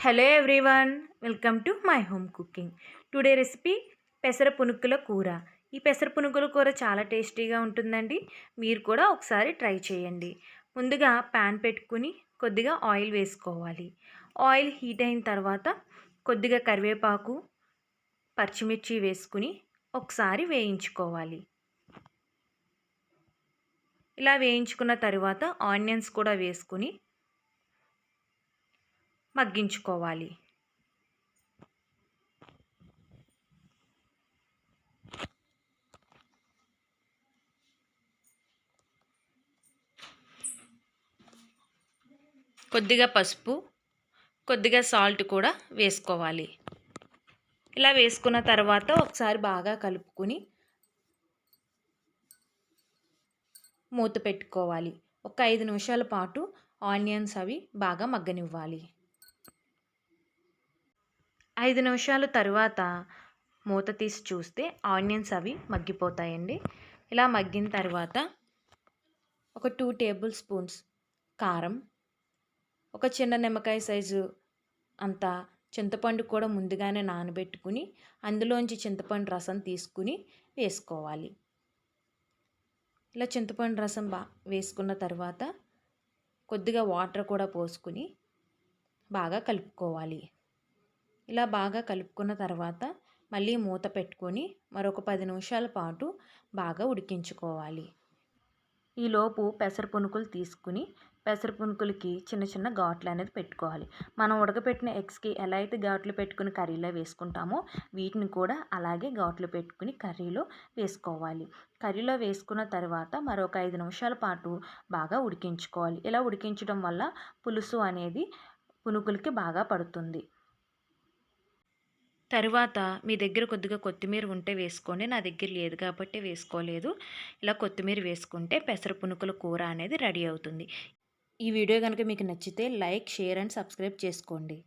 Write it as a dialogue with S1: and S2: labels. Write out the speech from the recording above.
S1: Hello everyone welcome to my home cooking today recipe పెసర పునుకుల కూర. ఈ పెసర పునుకుల కూర చాలా టేస్టీగా ఉంటుందండి. మీరు కూడా ఒకసారి ట్రై చేయండి. ముందుగా ప్యాన్ పెట్టుకుని కొద్దిగా ఆయిల్ వేసుకోవాలి. ఆయిల్ హీట్ అయిన తర్వాత కొద్దిగా కరివేపాకు పచ్చిమిర్చి వేసుకుని ఒకసారి వేయించుకోవాలి. ఇలా వేయించుకున్న తర్వాత ఆనియన్స్ కూడా వేసుకుని మగ్గించుకోవాలి కొద్దిగా పసుపు కొద్దిగా సాల్ట్ కూడా వేసుకోవాలి. ఇలా వేసుకున్న తర్వాత ఒకసారి బాగా కలుపుకొని మూత పెట్టుకోవాలి. ఒక ఐదు నిమిషాల పాటు ఆనియన్స్ అవి బాగా మగ్గనివ్వాలి. ఐదు నిమిషాలు తర్వాత మూత తీసి చూస్తే ఆనియన్స్ అవి మగ్గిపోతాయండి. ఇలా మగ్గిన తర్వాత ఒక టూ టేబుల్ స్పూన్స్ కారం ఒక చిన్న నిమ్మకాయ సైజు అంత చింతపండు కూడా ముందుగానే నానబెట్టుకుని అందులోంచి చింతపండు రసం తీసుకుని వేసుకోవాలి. ఇలా చింతపండు రసం బా వేసుకున్న తర్వాత కొద్దిగా వాటర్ కూడా పోసుకుని బాగా కలుపుకోవాలి. ఇలా బాగా కలుపుకున్న తర్వాత మళ్ళీ మూత పెట్టుకొని మరొక పది నిమిషాల పాటు బాగా ఉడికించుకోవాలి. ఈలోపు పెసర పునుకులు తీసుకుని పెసర పునుకులకి చిన్న చిన్న ఘాట్లు అనేది పెట్టుకోవాలి. మనం ఉడకపెట్టిన ఎగ్స్కి ఎలా అయితే ఘాట్లు పెట్టుకుని కర్రీలో వేసుకుంటామో వీటిని కూడా అలాగే ఘాట్లు పెట్టుకుని కర్రీలో వేసుకోవాలి. కర్రీలో వేసుకున్న తర్వాత మరొక ఐదు నిమిషాల పాటు బాగా ఉడికించుకోవాలి. ఇలా ఉడికించడం వల్ల పులుసు అనేది పునుకులకి బాగా పడుతుంది. తరువాత మీ దగ్గర కొద్దిగా కొత్తిమీర ఉంటే వేసుకోండి. నా దగ్గర లేదు కాబట్టి వేసుకోలేదు. ఇలా కొత్తిమీర వేసుకుంటే పెసర పునుకుల కూర అనేది రెడీ అవుతుంది. ఈ వీడియో కనుక మీకు నచ్చితే లైక్ షేర్ అండ్ సబ్స్క్రైబ్ చేసుకోండి.